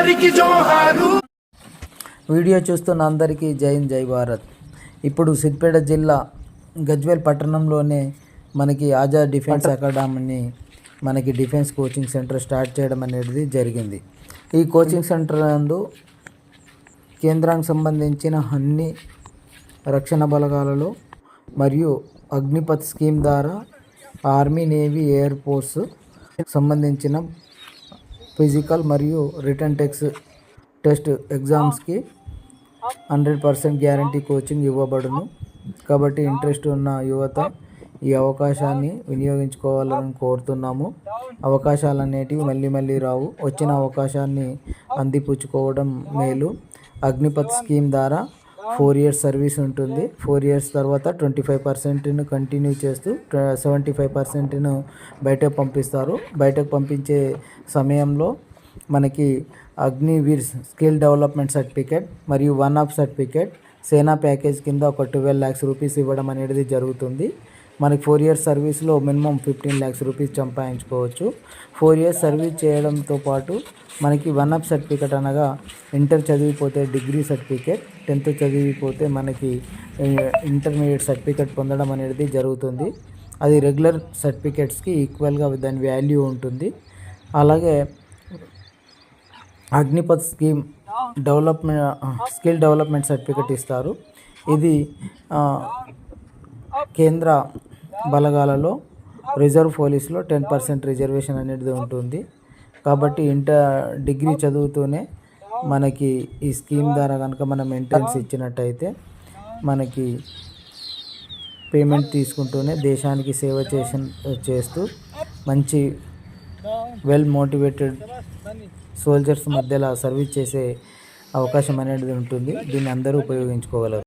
వారికి జోహారు. వీడియో చూస్తున్న అందరికీ జై హింద్, జై భారత్. ఇప్పుడు సిద్దిపేట జిల్లా గజ్వేల్ పట్టణంలోనే మనకి ఆజాద్ డిఫెన్స్ అకాడమీని మనకి డిఫెన్స్ కోచింగ్ సెంటర్ స్టార్ట్ చేయడం అనేది జరిగింది. ఈ కోచింగ్ సెంటర్ నందు కేంద్రానికి సంబంధించిన అన్ని రక్షణ బలగాలలో మరియు అగ్నిపత్ స్కీమ్ ద్వారా ఆర్మీ నేవీ ఎయిర్ ఫోర్స్ సంబంధించిన ఫిజికల్ మరియు రిటర్న్ టెక్స్ టెస్ట్ ఎగ్జామ్స్కి హండ్రెడ్ పర్సెంట్ గ్యారంటీ కోచింగ్ ఇవ్వబడును. కాబట్టి ఇంట్రెస్ట్ ఉన్న యువత ఈ అవకాశాన్ని వినియోగించుకోవాలని కోరుతున్నాము. అవకాశాలు అనేటివి మళ్ళీ మళ్ళీ రావు. వచ్చిన అవకాశాన్ని అందిపుచ్చుకోవడం మేలు. అగ్నిపత్ స్కీమ్ ద్వారా ఫోర్ ఇయర్స్ సర్వీస్ ఉంటుంది. ఫోర్ ఇయర్స్ తర్వాత ట్వంటీ ఫైవ్ పర్సెంట్ను కంటిన్యూ చేస్తూ సెవెంటీ ఫైవ్ పర్సెంట్ను బయటకు పంపిస్తారు. బయటకు పంపించే సమయంలో మనకి అగ్నివీర్ స్కిల్ డెవలప్మెంట్ సర్టిఫికేట్ మరియు వన్ ఆఫ్ సర్టిఫికేట్ సేనా ప్యాకేజ్ కింద ఒక ట్వెల్వ్ ల్యాక్స్ రూపీస్ ఇవ్వడం అనేది జరుగుతుంది. మనకి ఫోర్ ఇయర్స్ సర్వీస్లో మినిమం ఫిఫ్టీన్ ల్యాక్స్ రూపీస్ సంపాదించుకోవచ్చు. ఫోర్ ఇయర్స్ సర్వీస్ చేయడంతో పాటు మనకి వన్ అప్ సర్టిఫికేట్ అనగా ఇంటర్ చదివిపోతే డిగ్రీ సర్టిఫికేట్ టెన్త్ చదివిపోతే మనకి ఇంటర్మీడియట్ సర్టిఫికేట్ పొందడం అనేది జరుగుతుంది. అది రెగ్యులర్ సర్టిఫికేట్స్కి ఈక్వల్గా దాని వాల్యూ ఉంటుంది. అలాగే Agnipath scheme development skill development certificate ఇస్తారు. ఇది కేంద్ర బలగాలలో రిజర్వ్ పోలీసులో టెన్ పర్సెంట్ రిజర్వేషన్ అనేది ఉంటుంది. కాబట్టి ఇంటర్ డిగ్రీ చదువుతూనే మనకి ఈ స్కీమ్ ద్వారా కనుక మనం ఎంట్రన్స్ ఇచ్చినట్టయితే మనకి పేమెంట్ తీసుకుంటూనే దేశానికి సేవ చేసి చేస్తూ మంచి వెల్ మోటివేటెడ్ సోల్జర్స్ మధ్యలో సర్వీస్ చేసే అవకాశం అనేది ఉంటుంది. దీన్ని అందరూ ఉపయోగించుకోగలరు.